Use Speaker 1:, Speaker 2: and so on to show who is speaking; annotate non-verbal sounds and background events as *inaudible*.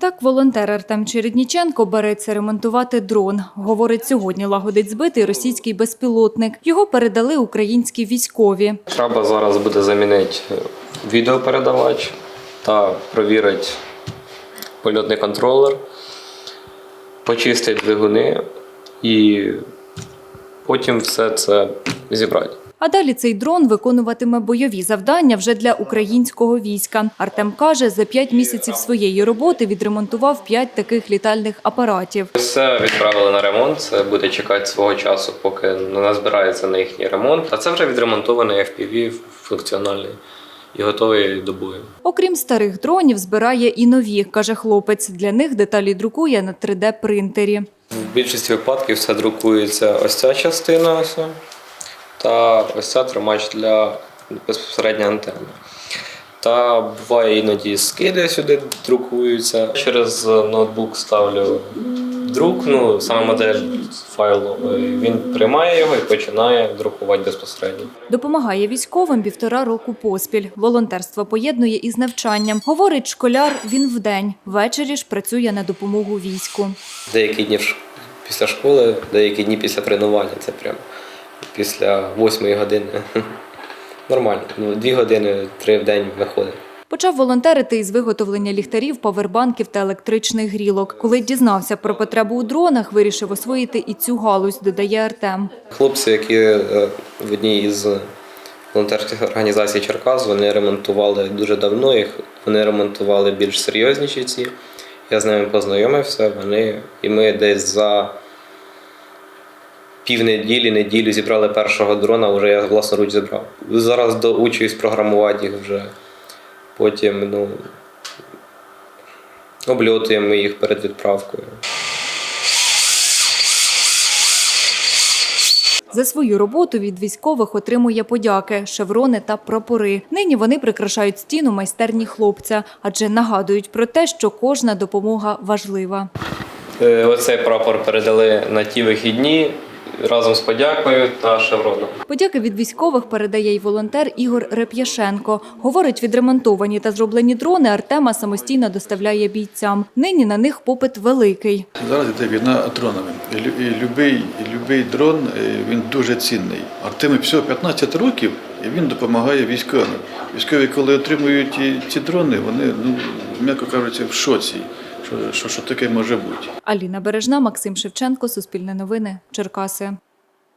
Speaker 1: Так, волонтер Артем Чередніченко береться ремонтувати дрон. Говорить, сьогодні лагодить збитий російський безпілотник. Його передали українські військові.
Speaker 2: Треба зараз буде замінити відеопередавач та провірити польотний контролер, почистити двигуни і потім все це зібрати.
Speaker 1: А далі цей дрон виконуватиме бойові завдання вже для українського війська. Артем каже, за п'ять місяців своєї роботи відремонтував п'ять таких літальних апаратів.
Speaker 2: Все відправили на ремонт. Це буде чекати свого часу, поки не назбирається на їхній ремонт. А це вже відремонтований FPV функціональний і готовий до бою.
Speaker 1: Окрім старих дронів, збирає і нові, каже хлопець. Для них деталі друкує на 3D-принтері.
Speaker 2: В більшості випадків все друкується ось ця частина, ось, та ось ця тримач для безпосередньо антенни. Та буває іноді скиди сюди друкуються. Через ноутбук ставлю друк, ну саме модель файлу. Він приймає його і починає друкувати безпосередньо.
Speaker 1: Допомагає військовим півтора року поспіль. Волонтерство поєднує із навчанням. Говорить, школяр він вдень. Ввечері ж працює на допомогу війську.
Speaker 2: Деякі дні після школи, деякі дні після тренування. Це прям після восьмої години. *laughs* Нормально. Ну, дві години, три в день виходить.
Speaker 1: Почав волонтерити із виготовлення ліхтарів, павербанків та електричних грілок. Коли дізнався про потребу у дронах, вирішив освоїти і цю галузь, додає Артем.
Speaker 2: Хлопці, які е, в одній із волонтерських організацій Черкас, вони ремонтували дуже давно їх. Вони ремонтували більш серйозніші ці. Я з ними познайомився. Вони і ми десь за півнеділі, неділю зібрали першого дрона, вже я власноруч зібрав. Зараз доучуюсь програмувати їх вже. Потім ну, обльотуємо їх перед відправкою.
Speaker 1: За свою роботу від військових отримує подяки, шеврони та прапори. Нині вони прикрашають стіну майстерні хлопця, адже нагадують про те, що кожна допомога важлива.
Speaker 2: Е, Оцей прапор передали на ті вихідні разом з подякою та шевроном.
Speaker 1: Подяки від військових передає й волонтер Ігор Реп'яшенко. Говорить, відремонтовані та зроблені дрони Артема самостійно доставляє бійцям. Нині на них попит великий.
Speaker 3: Зараз йде війна дронами. І любий, любий дрон е, він дуже цінний. Артемі всього 15 років і він допомагає військовим. Військові, коли отримують ці- ці дрони, вони, ну, м'яко кажучи, в шоці, що, що, таке може бути.
Speaker 1: Аліна Бережна, Максим Шевченко, Суспільне новини, Черкаси.